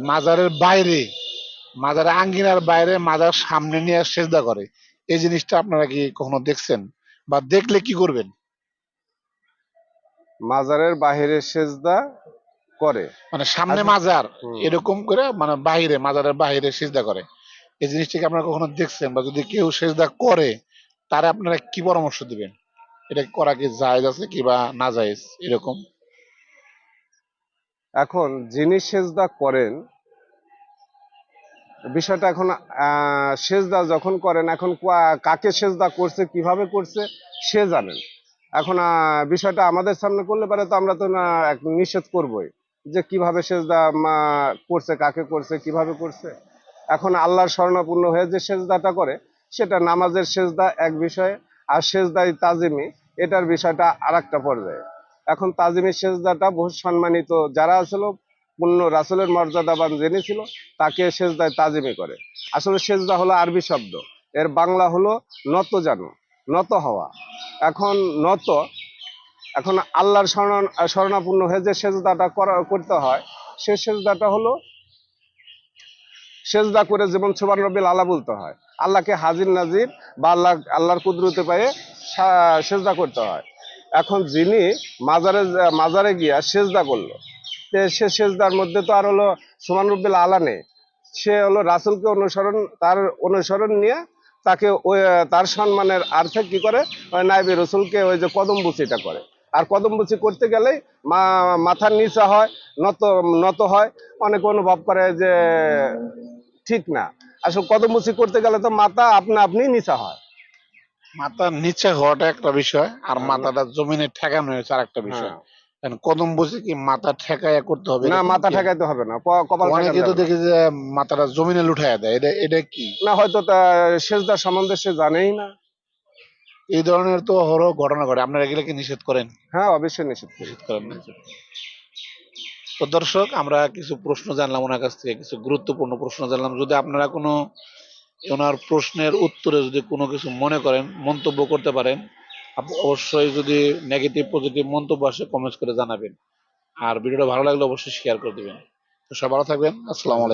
মাজারের বাইরে মাজারের আঙ্গিনার বাইরে মাজার সামনে নিয়ে সেজদা করে। এই জিনিসটা আপনারা কি কখনো দেখছেন? বা দেখলে কি করবেন? মাজারের বাহিরে সেজদা করে। মানে সামনে। মাজার এরকম করে মানে বাইরে মাজারের বাইরে সেজদা করে। এই জিনিসটাকে আপনারা কখনো দেখছেন? বা যদি কেউ সেজদা করে তারা আপনারা কি পরামর্শ দিবেন? এটা করা কি জায়েজ আছে কিবা না জায়েজ? এরকম। এখন যিনি সেজদা করেন, বিষয়টা এখন সেজদা যখন করেন, এখন কাকে সেজদা করছে, কীভাবে করছে, সে জানেন। এখন বিষয়টা আমাদের সামনে করলে পারে তো আমরা তো, না, এক নিষেধ করবই যে কীভাবে সেজদা করছে, কাকে করছে, কীভাবে করছে। এখন আল্লাহর স্বর্ণপূর্ণ হয়ে যে সেজদাটা করে, সেটা নামাজের সেজদা এক বিষয়ে, আর সেজদাই তাজিমি, এটার বিষয়টা আর একটা পর্যায়ে। এখন তাজিমের সেজদাটা বহু সম্মানিত। যারা ছিল পূর্ণ রাসুলের মর্যাদাবান জেনে ছিল, তাকে সেজদায় তাজিমে করে। আসলে সেজদা হলো আরবি শব্দ। এর বাংলা হলো নত জানু নত হওয়া। এখন নত, এখন আল্লাহর স্মরণ, স্মরণাপূর্ণ হয়ে যে সেজদাটা করা, করতে হয়, সে সেজদাটা হলো সেজদা করে যেমন সুবান রবিল আল্লাহ বলতে হয়। আল্লাহকে হাজির নাজির বা আল্লাহ, আল্লাহর কুদরতে পায়ে সেজদা করতে হয়। এখন যিনি মাজারে মাজারে গিয়া সেজদা করল সে সেজদার মধ্যে তো আর হলো সুমান রব্বিল আলা নেই। সে হলো রাসুলকে অনুসরণ, তার অনুসরণ নিয়ে তাকে ওই, তার সম্মানের আর্থে কি করে? ওই নাইবে রসুলকে ওই যে কদম বুচিটা করে। আর কদম বুচি করতে গেলেই মা মাথার নিচে হয়, নত নত হয়, অনেক অনুভব করে যে ঠিক না। আসলে কদম বুচি করতে গেলে তো মাথা আপনা আপনি নিচা হয়। মাথার নিচে হওয়াটা একটা বিষয় আর হ্যাঁ। মাথাটা জমিনে ঠেকানো হয়েছে আর একটা বিষয়। হ্যাঁ। কদম বসে কি মাথা ঠেকাইয়া করতে হবে? না মাথা ঠেকাইতে হবে না কপাল অনেকে তো দেখি যে মাথাটা জমিনে লুঠাইয়া দেয় এটা এটা কি? না হয়তো তা সেজদা সম্বন্ধে সে জানেই না। এই ধরনের তো হরো ঘটনা ঘটে। আপনারা এগুলোকে নিষেধ করেন? হ্যাঁ অবশ্যই নিষেধ নিষেধ করেন। তো দর্শক আমরা কিছু প্রশ্ন জানলাম ওনার কাছ থেকে কিছু গুরুত্বপূর্ণ প্রশ্ন জানলাম। যদি আপনারা কোনো ওনার প্রশ্নের উত্তরে যদি কোনো কিছু মনে করেন, মন্তব্য করতে পারেন অবশ্যই যদি নেগেটিভ পজিটিভ মন্তব্য আসে কমেন্টস করে জানাবেন। আর ভিডিওটা ভালো লাগলে অবশ্যই শেয়ার করে দেবেন। তো সব ভালো থাকবেন। আসসালামু আলাইকুম।